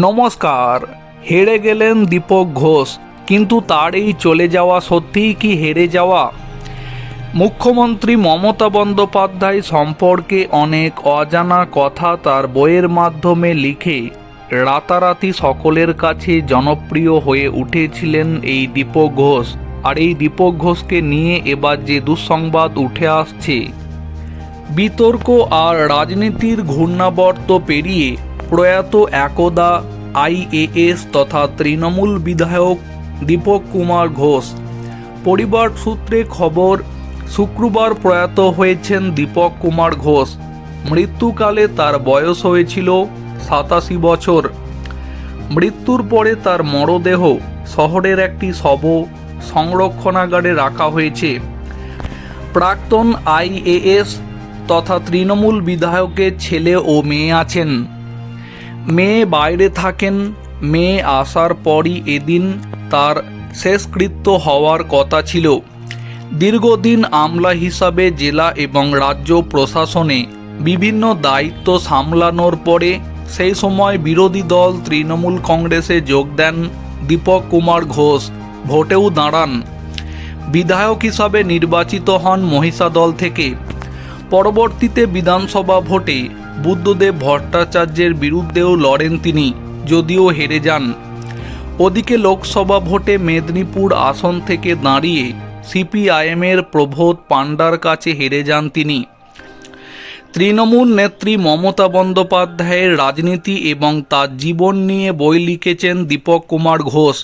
নমস্কার, হেরে গেলেন দীপক ঘোষ, কিন্তু তার এই চলে যাওয়া সত্যিই কি হেরে যাওয়া? মুখ্যমন্ত্রী মমতা বন্দ্যোপাধ্যায় সম্পর্কে অনেক অজানা কথা তার বইয়ের মাধ্যমে লিখে রাতারাতি সকলের কাছে জনপ্রিয় হয়ে উঠেছিলেন এই দীপক ঘোষ। আর এই দীপক ঘোষকে নিয়ে এবার যে দুঃসংবাদ উঠে আসছে, বিতর্ক আর রাজনীতির ঘূর্ণাবর্ত পেরিয়ে প্রয়াত একদা আইএএস তথা তৃণমূল বিধায়ক দীপক কুমার ঘোষ। পরিবার সূত্রে খবর, শুক্রবার প্রয়াত হয়েছেন দীপক কুমার ঘোষ। মৃত্যুকালে তার বয়স হয়েছিল সাতাশি বছর। মৃত্যুর পরে তার মরদেহ শহরের একটি শব সংরক্ষণাগারে রাখা হয়েছে। প্রাক্তন আইএএস তথা তৃণমূল বিধায়কের ছেলে ও মেয়ে আছেন। মেয়ে বাইরে থাকেন, মেয়ে আসার পরই এদিন তার শেষকৃত্য হওয়ার কথা ছিল। দীর্ঘদিন আমলা হিসাবে জেলা এবং রাজ্য প্রশাসনে বিভিন্ন দায়িত্ব সামলানোর পরে সেই সময় বিরোধী দল তৃণমূল কংগ্রেসে যোগ দেন দীপক কুমার ঘোষ। ভোটেও দাঁড়ান। বিধায়ক হিসাবে নির্বাচিত হন মহিষাদল থেকে। পরবর্তীতে বিধানসভা ভোটে বুদ্ধদেব ভট্টাচার্যের বিরুদ্ধেও লড়েন তিনি, যদিও হেরে যান। ওদিকে লোকসভা ভোটে মেদিনীপুর আসন থেকে দাঁড়িয়ে সিপিআইএমের প্রবোধ পাণ্ডার কাছে হেরে যান তিনি। তৃণমূল নেত্রী মমতা বন্দ্যোপাধ্যায়ের রাজনীতি এবং তার জীবন নিয়ে বই লিখেছেন দীপক কুমার ঘোষ।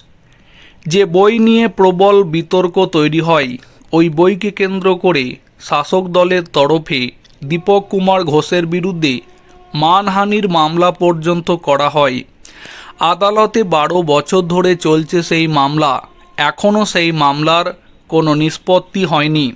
যে বই নিয়ে প্রবল বিতর্ক তৈরি হয়, ওই বইকে কেন্দ্র করে শাসক দলের তরফে দীপক কুমার ঘোষের বিরুদ্ধে মানহানির মামলা পর্যন্ত করা হয়। আদালতে বারো বছর ধরে চলছে সেই মামলা। এখনও সেই মামলার কোনো নিষ্পত্তি হয়নি।